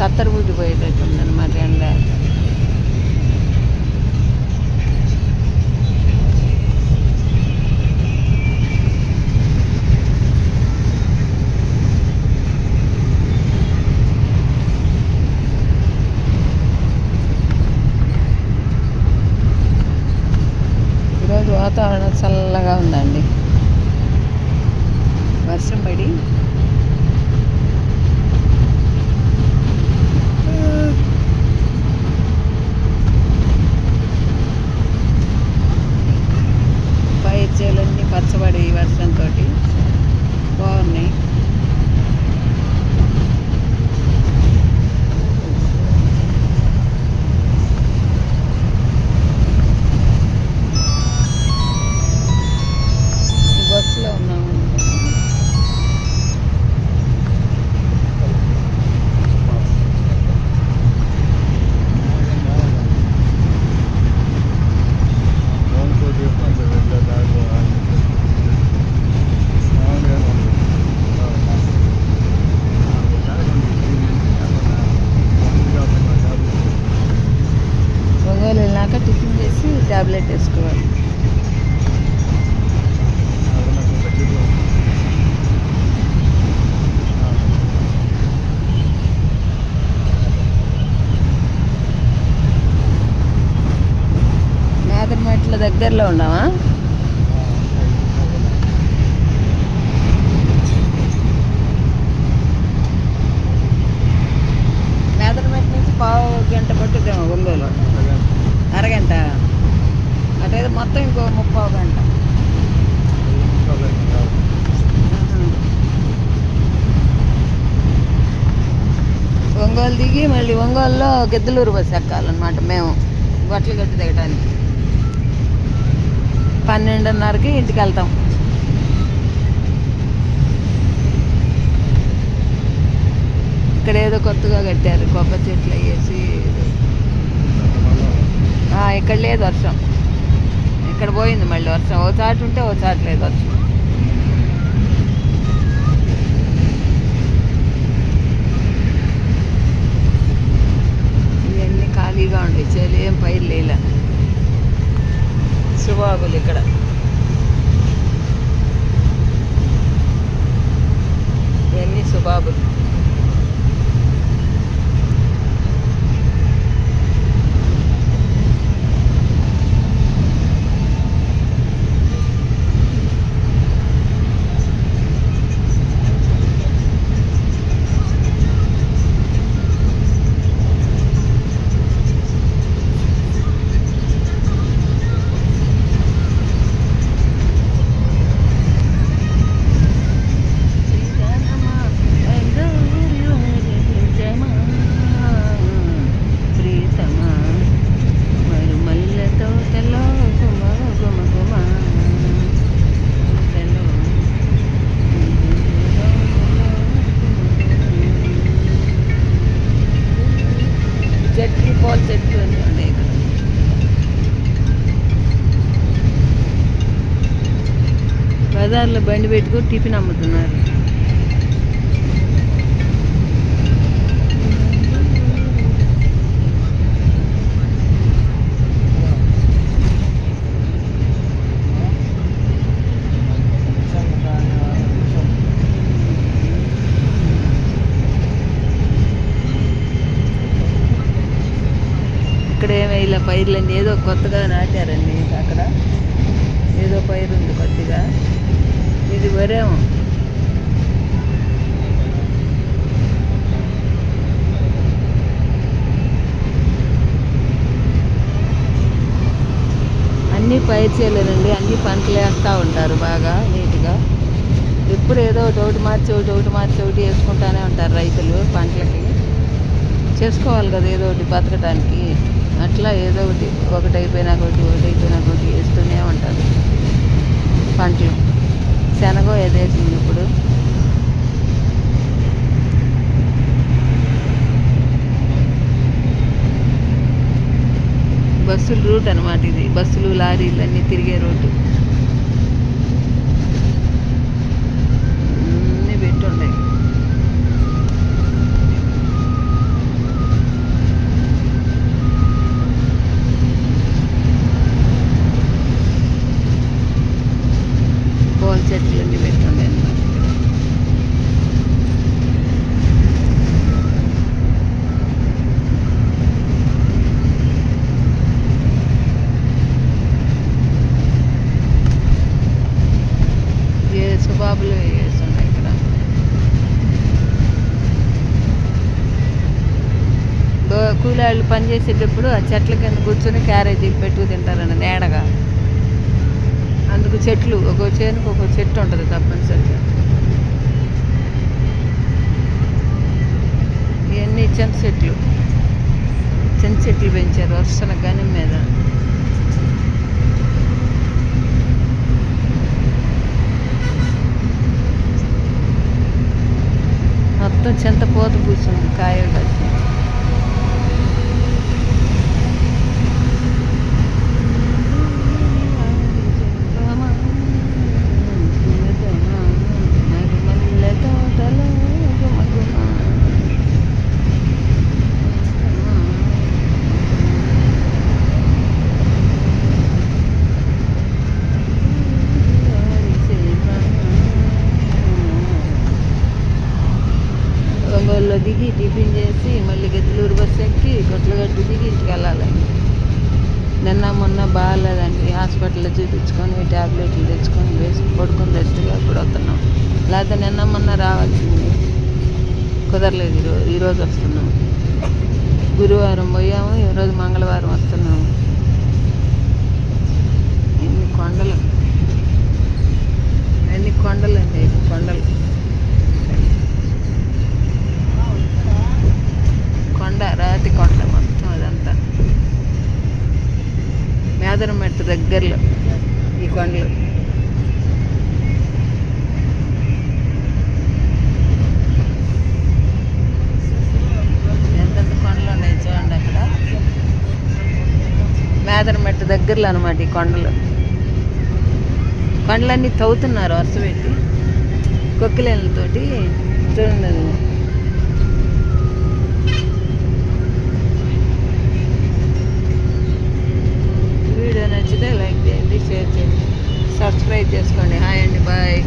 తత్తరు అనమాట ఎండ ఈరోజు వాతావరణం చల్లగా ఉందండి. వర్షం పడి దగ్గరలో ఉన్నావా? మేదరమెట్ నుంచి పావు గంట పట్టుద్దేమో ఒంగోలు. అరగంట. అటేదో మొత్తం ఇంకో ముప్పావు గంట. ఒంగోలు దిగి మళ్ళీ ఒంగోలులో గిద్దలూరు బస్సు ఎక్కాలన్నమాట మేము. బట్టలు గట్టి దిగడానికి పన్నెండున్నరకి ఇంటికి వెళ్తాం. ఇక్కడ ఏదో కొత్తగా కట్టారు కొబ్బరి చెట్లు వేసి ఇక్కడ లేదు వర్షం. ఇక్కడ పోయింది మళ్ళీ వర్షం. ఓ చాటు ఉంటే ఓ చాటు లేదు వర్షం. ఇవన్నీ బజార్లో బండి పెట్టుకుని టిఫిన్ అమ్ముతున్నారు. ఇక్కడేమో ఇలా పైర్లన్నీ ఏదో కొత్తగా నాటారండి అక్కడ. ఏదో పైరు ఉంది కొద్దిగా. ఇది వరేమో. అన్నీ పైరు చేయలేదండి అన్ని పంటలు వేస్తూ ఉంటారు బాగా నీట్గా. ఎప్పుడు ఏదో ఒకటి ఒకటి మార్చి ఒకటి ఒకటి మార్చి ఒకటి వేసుకుంటానే ఉంటారు రైతులు పంటలకి. చేసుకోవాలి కదా ఏదో ఒకటి బతకడానికి అట్లా ఏదో ఒకటి ఒకటి అయిపోయినా ఒకటి ఒకటి అయిపోయినా ఒకటి వేస్తూనే ఉంటారు పంటలు. శనగ ఎదేసింది ఇప్పుడు? బస్సులు రూట్ అనమాట ఇది. బస్సులు లారీలు అన్నీ తిరిగే రోడ్డు డబ్బులు వేస్తున్నాయి ఇక్కడ కూలాళ్ళు పనిచేసేటప్పుడు ఆ చెట్ల కింద కూర్చొని క్యారేజీ పెట్టుకు తింటారన్న నేడగా. అందుకు చెట్లు ఒక చేనుకు ఒక చెట్టు ఉంటుంది తప్పనిసరిగా. ఇవన్నీ చెంత చెట్లు. చెంత చెట్లు పెంచారు వర్షన గని మీద. చింత పూత కాయ కాయలు టిఫిన్ చేసి మళ్ళీ గెద్దలూరు బస్సు ఎక్కి కొట్లగట్టు దిగి ఇంటికి వెళ్ళాలి. నిన్న మొన్న బాగాలేదండి. హాస్పిటల్లో చూపించుకొని ట్యాబ్లెట్లు తెచ్చుకొని వేసి పడుకొని రెస్ట్గా ఇప్పుడు వస్తున్నాం. లేకపోతే నిన్న మొన్న రావాల్సింది. కుదరలేదు. ఈరోజు ఈరోజు వస్తున్నాం. గురువారం పోయాము. ఈరోజు మంగళవారం వస్తున్నాము ఎన్ని కొండలు? ఎన్ని కొండలు అండి కొండలు కొండ రాతి కొండ మొత్తం అదంతా మేదరం మెట్టు దగ్గరలో ఈ కొండలు ఎంతెంత కొండలు ఉన్నాయి చూడండి అక్కడ మేదరం మెట్టు దగ్గరలో అనమాట ఈ కొండలు. కొండలన్నీ తవ్వుతున్నారు వరుస పెట్టి. కొక్కిలేళ్ళతోటి చూడండి వీడియో నచ్చితే లైక్ చేయండి షేర్ చేయండి. సబ్స్క్రైబ్ చేసుకోండి. హాయ్ అండి బాయ్.